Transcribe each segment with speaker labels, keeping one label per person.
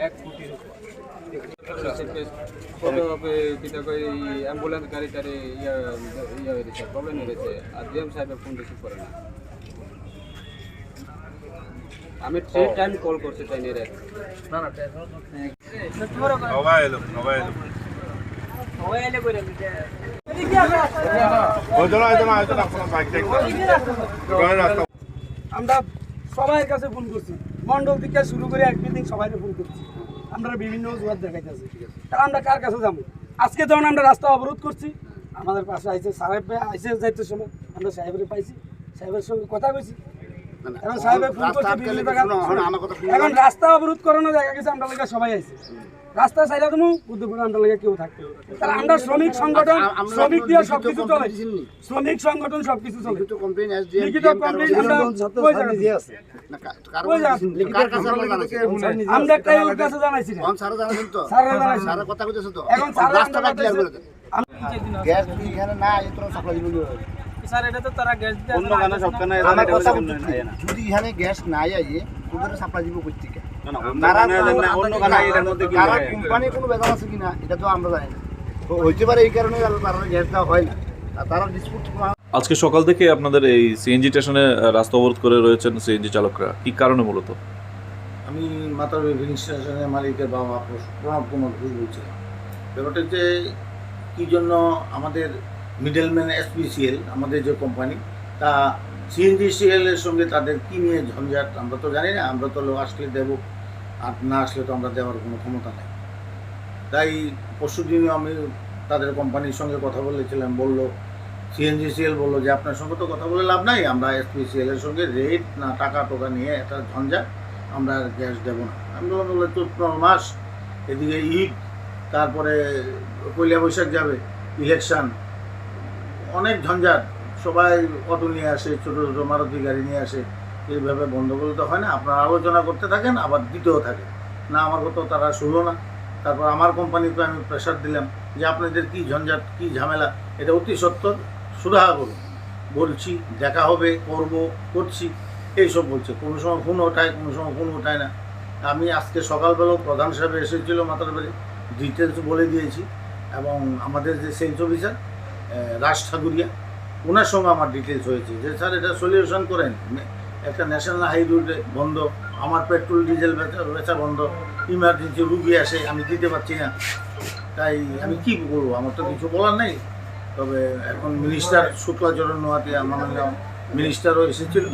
Speaker 1: এক কোটির হবে যেটা কই অ্যাম্বুলেন্স গাড়িটারে ইয়া ইয়া হয়েছে প্রবলেম হয়েছে আর ডিএম সাহেবের ফোন
Speaker 2: আমরা সবাই কাছে ফোন করছি। মন্ডল থেকে শুরু করে এক বিল্ডিং সবাই ফোন করছি। আমরা বিভিন্ন জোয়ার দেখাইতেছি। তাহলে আমরা কার কাছে যাব? আজকে যখন আমরা রাস্তা অবরোধ করছি আমাদের পাশে আইসে সাহেব আইসে যাইতে সময় আমরা সাহেবের পাইছি। সাহেবের সঙ্গে কথা কইছি। এখন সাহেবের ফোন করছে বিজলি বাগান এখন রাস্তা অবরোধ করানো দেখা গেছে আমরা লেগে সবাই আইছে। রাস্তা সাইডে তুমি বুদ্ধপুরে আমরা লেগে কেউ থাকতে তাহলে আমরা শ্রমিক সংগঠন শ্রমিক দিয়ে সবকিছু চলে। শ্রমিক সংগঠন সবকিছু চলে। লিখিত কমপ্লেন আমরা কই জায়গায়? আমরা একটা ওর কাছে জানাইছি? রে। স্যাররা জানাইছে। এখন স্যাররা আমরা বলতেছে-
Speaker 3: গ্যাস যদি এখানে না তোরা সাপ্লাই দিবি কি করে?
Speaker 4: অন্য গানা সব গানা
Speaker 3: আমার কথা বলতেছি, যদি এখানে গ্যাস নাই তোদের সাপ্লাই দিব কোথেকে
Speaker 4: অন্য গানা এটার মধ্যে কি
Speaker 3: কারা কোম্পানি কোনো বেজাল আছে কিনা এটা তো আমরা জানি না। হইতে পারে এই কারণে তারা গ্যাস দেওয়া হয় না। তারা ডিসপুট
Speaker 5: আজকে সকাল থেকে আপনাদের এই সিএনজি স্টেশনে রাস্তা অবরোধ করে রয়েছেন সিএনজি চালকরা। কি কারণে মূলত?
Speaker 6: আমি মাতার ফিলিং স্টেশনের মালিকের বাবা প্রণব কুমার ঘোষ বলছিলাম। ব্যাপারটা হচ্ছে কী জন্য আমাদের মিডলম্যান এসপিসিএল, আমাদের যে কোম্পানি, তা সিএনজি সিএলের সঙ্গে তাদের কী নিয়ে ঝঞ্ঝাট, আমরা তো জানি না, আমরা তো লোক আসলে দেবো, আর না আসলে তো আমরা দেওয়ার কোনো ক্ষমতা নেই। তাই পরশু দিনও আমি তাদের কোম্পানির সঙ্গে কথা বলেছিলাম, বলল, সিএনজিসিএল বলল যে, আপনার সঙ্গে তো কথা বলে লাভ নাই, আমরা এসপিসিএল এর সঙ্গে রেট না, টাকা টোকা নিয়ে একটা ঝঞ্ঝাট, আমরা গ্যাস দেবো না। আমি বললাম বলল চৈত্র মাস, এদিকে ঈদ তারপরে পয়লা বৈশাখ যাবে, ইলেকশন অনেক ঝঞ্ঝাট। সবাই অটো নিয়ে আসে, ছোটো ছোটো মারুতি গাড়ি নিয়ে আসে। এইভাবে করলে তো হয় না। আপনারা আলোচনা করতে থাকেন, আবার দিতেও থাকে। না, আমার কথা তারা শুনলো না। তারপর আমার কোম্পানিকে আমি প্রেশার দিলাম যে, আপনাদের কি ঝঞ্ঝাট, কি ঝামেলা? এটা অতি সত্তর সুরাহা করুন। বলছি, দেখা হবে, করব, করছি। এইসব বলছে। কোনো সময় ফোন ওঠায়, কোনো সময় ফোন ওঠায় না। আমি আজকে সকালবেলাও প্রধান সাহেব এসেছিল মাতার বাড়ি। ডিটেলস বলে দিয়েছি। এবং আমাদের যে সেলস অফিসার রাজ ঠাকুরিয়া। ওনার সঙ্গে আমার ডিটেলস হয়েছে যে, স্যার, এটা সলিউশন করেন। একটা ন্যাশনাল হাই রোডে বন্ধ, আমার পেট্রোল ডিজেল বেচা বেচা বন্ধ ইমার্জেন্সি রুগী আসে, আমি দিতে পারছি না। তাই আমি কি করব আমার তো কিছু বলার নেই। তবে এখন মিনিস্টার শুক্লাচরণ নোয়াতে আমার মিনিস্টারও এসেছিল।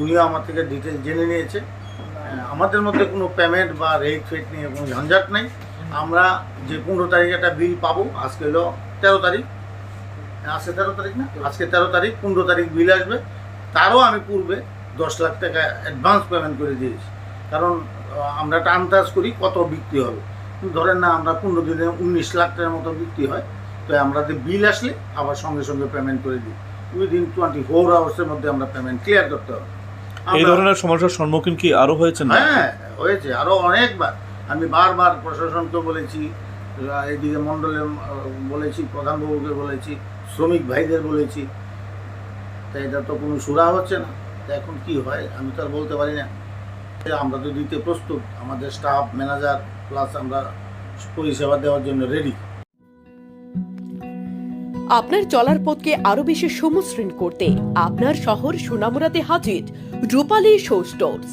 Speaker 6: উনিও আমার থেকে ডিটেলস জেনে নিয়েছে। আমাদের মধ্যে কোনো পেমেন্ট বা রেট ফেট নিয়ে কোনো ঝঞ্ঝাট নেই। আমরা যে পনেরো তারিখ একটা বিল পাবো, আজকে হলো তেরো তারিখ। আজকে তেরো তারিখ না? আজকে তেরো তারিখ পনেরো তারিখ বিল আসবে। তারও আমি পূর্বে দশ লাখ টাকা অ্যাডভান্স পেমেন্ট করে দিয়েছি। কারণ আমরা একটা আন্দাজ করি কত বিক্রি হবে। ধরেন না আমরা পনেরো দিনে উনিশ লাখ টাকার মতো বিক্রি হয় তো আমরা যে বিল আসলে আবার সঙ্গে সঙ্গে পেমেন্ট করে দিই। উইদিন টোয়েন্টি ফোর আওয়ার্সের মধ্যে আমরা পেমেন্ট ক্লিয়ার করতে হবে।
Speaker 5: এই ধরনের সমস্যার সম্মুখীন কি আরও হয়েছেন?
Speaker 6: হ্যাঁ হয়েছে আরও অনেকবার। আমি বারবার প্রশাসনকে বলেছি এদিকে মণ্ডলে বলেছি, প্রধানবাবুকে বলেছি, শ্রমিক ভাইদের বলেছি, তা এটা তো কোনো সুরা হচ্ছে না। তা এখন কি হয়, আমি তো আর বলতে পারি না। আমরা তো দিতে প্রস্তুত, আমাদের স্টাফ ম্যানেজার প্লাস আমরা পরিষেবা দেওয়ার জন্য রেডি
Speaker 7: আপনার চলার পথকে আরও বেশি সমশ্রীণ করতে আপনার শহর সোনামুরাতে হাজির রূপালী শো স্টোরস।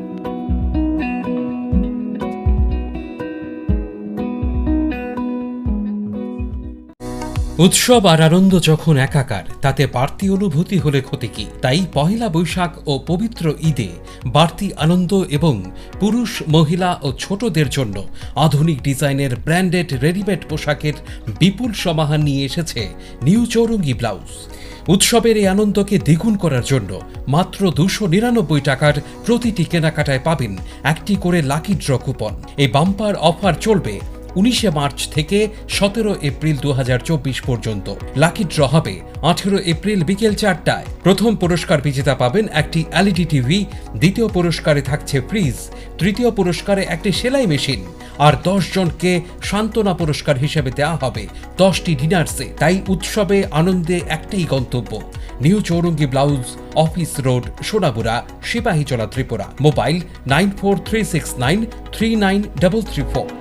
Speaker 8: উৎসব আর আনন্দ যখন একাকার, তাতে বাড়তি অনুভূতি হলে ক্ষতি কি? তাই পহেলা বৈশাখ ও পবিত্র ঈদে বাড়তি আনন্দ এবং পুরুষ, মহিলা ও ছোটদের জন্য আধুনিক ডিজাইনের ব্র্যান্ডেড রেডিমেড পোশাকের বিপুল সমাহার নিয়ে এসেছে নিউ চৌরঙ্গি ব্লাউজ। উৎসবের এই আনন্দকে দ্বিগুণ করার জন্য মাত্র দুশো নিরানব্বই টাকার প্রতিটি কেনাকাটায় পাবেন একটি করে লাকি ড্র কুপন। এই বাম্পার অফার চলবে উনিশে মার্চ থেকে সতেরো এপ্রিল দু হাজার চব্বিশ পর্যন্ত। লাকি ড্র হবে আঠেরো এপ্রিল বিকেল চারটায়। প্রথম পুরস্কার বিজেতা পাবেন একটি এলইডি টিভি, দ্বিতীয় পুরস্কারে থাকছে ফ্রিজ, তৃতীয় পুরস্কারে একটি সেলাই মেশিন, আর দশ জনকে সান্ত্বনা পুরস্কার হিসেবে দেওয়া হবে দশটি ডিনার্সে তাই উৎসবে আনন্দে একটাই গন্তব্য, new Chowringhee blouse, office road, Sonamura, Sipahijala Tripura. Mobile nine four three six nine three nine double three four.